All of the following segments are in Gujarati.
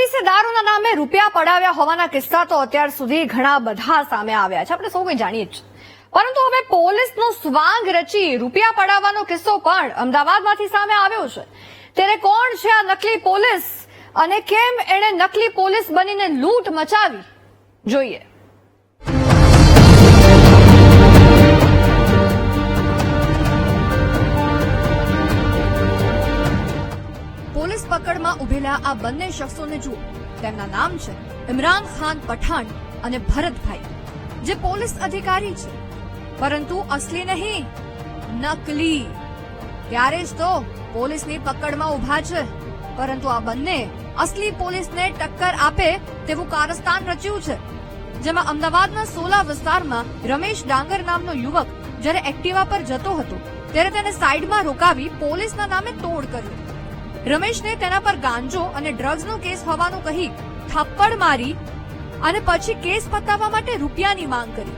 પોલીસે દારૂના નામે રૂપિયા પડાવ્યા હોવાના કિસ્સા તો અત્યાર સુધી ઘણા બધા સામે આવ્યા છે. આપણે સૌ કોઈ જાણીએ જ. પરંતુ હવે પોલીસનો સ્વાંગ રચી રૂપિયા પડાવવાનો કિસ્સો પણ અમદાવાદમાંથી સામે આવ્યો છે. ત્યારે કોણ છે આ નકલી પોલીસ અને કેમ એણે નકલી પોલીસ બનીને લૂંટ મચાવી? જોઈએ. પોલીસ ઉભેલા આ બંને શખ્સોને જુઓ. તેમના નામ છે ઇમરાન ખાન પઠાણ અને ભરતભાઈ, જે પોલીસ અધિકારી છે. પરંતુ અસલી નહીં, નકલી. ત્યારે જ તો પોલીસની પકડમાં ઊભા છે. પરંતુ આ બંને અસલી પોલીસને ટક્કર આપે તેવું કારસ્તાન રચ્યું છે. જેમાં અમદાવાદના સોલા વિસ્તારમાં રમેશ ડાંગર નામનો યુવક જ્યારે એક્ટિવા પર જતો હતો, ત્યારે તેને સાઈડમાં રોકાવી પોલીસના નામે તોડ કર્યું. રમેશને તેના પર ગાંજો અને ડ્રગ્સનો કેસ હોવાનું કહી થપ્પડ મારી અને પછી કેસ પતાવવા માટે રૂપિયાની માંગ કરી.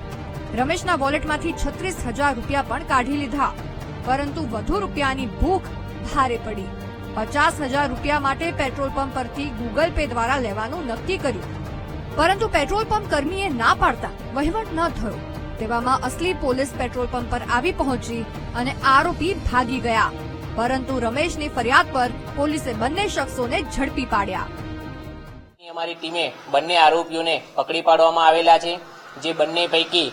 રમેશના વોલેટમાંથી છત્રીસ હજાર રૂપિયા પણ કાઢી લીધા. પરંતુ વધુ રૂપિયાની ભૂખ ભારે પડી. પચાસ હજાર રૂપિયા માટે પેટ્રોલ પંપ પરથી ગૂગલ પે દ્વારા લેવાનું નક્કી કર્યું. પરંતુ પેટ્રોલ પંપ કર્મીએ ના પાડતા વહીવટ ન થયો. તેવામાં અસલી પોલીસ પેટ્રોલ પંપ પર આવી પહોંચી અને આરોપી ભાગી ગયા. પરંતુ રમેશની ફરિયાદ પર પોલીસે બંને શખ્સોને ઝડપી પાડ્યા. અમારી ટીમે બંને આરોપીઓને પકડી પાડવામાં આવેલા છે, જે બંને પૈકી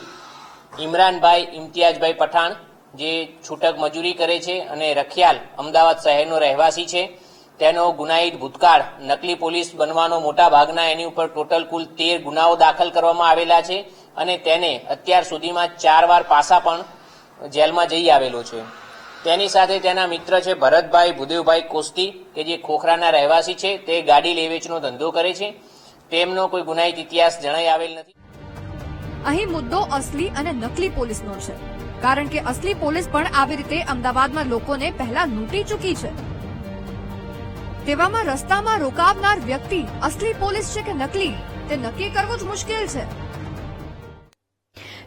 ઇમરાનભાઈ, ઇમ્તિયાજભાઈ પઠાણ, જે છૂટક મજૂરી કરે છે અને રખિયાલ અમદાવાદ શહેરનો રહેવાસી છે. તેનો ગુનાહિત ભૂતકાળ નકલી પોલીસ બનવાનો મોટા ભાગના એની ઉપર ટોટલ કુલ તેર ગુનાઓ દાખલ કરવામાં આવેલા છે અને તેને અત્યાર સુધીમાં ચાર વાર પાસા પણ જેલમાં જઈ આવેલો છે. તેની સાથે તેના મિત્ર છે ભરતભાઈ ભૂદેવભાઈ કોસ્તી, કે જે ખોખરાના રહેવાસી છે, તે ગાડી લેવેચનો ધંધો કરે છે. તેમનો કોઈ ગુનાહિત ઇતિહાસ જણાઈ આવેલ નથી. અહીં મુદ્દો અસલી અને નકલી પોલીસનો છે. કારણ કે અસલી પોલીસ પણ આવી રીતે અમદાવાદમાં લોકોને પહેલા લૂંટી ચૂકી છે. તેવામાં રસ્તામાં રોકાવનાર વ્યક્તિ અસલી પોલીસ છે કે નકલી, તે નક્કી કરવું જ મુશ્કેલ છે.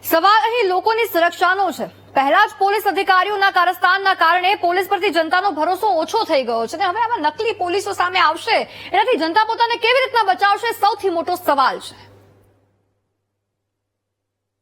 સવાલ અહીં લોકોની સુરક્ષાનો છે. પહેલા જ પોલીસ અધિકારીઓના કારસ્તાનના કારણે પોલીસ પરથી જનતાનો ભરોસો ઓછો થઈ ગયો છે અને હવે આવા નકલી પોલીસો સામે આવશે. એનાથી જનતા પોતાને કેવી રીતના બચાવશે? સૌથી મોટો સવાલ છે.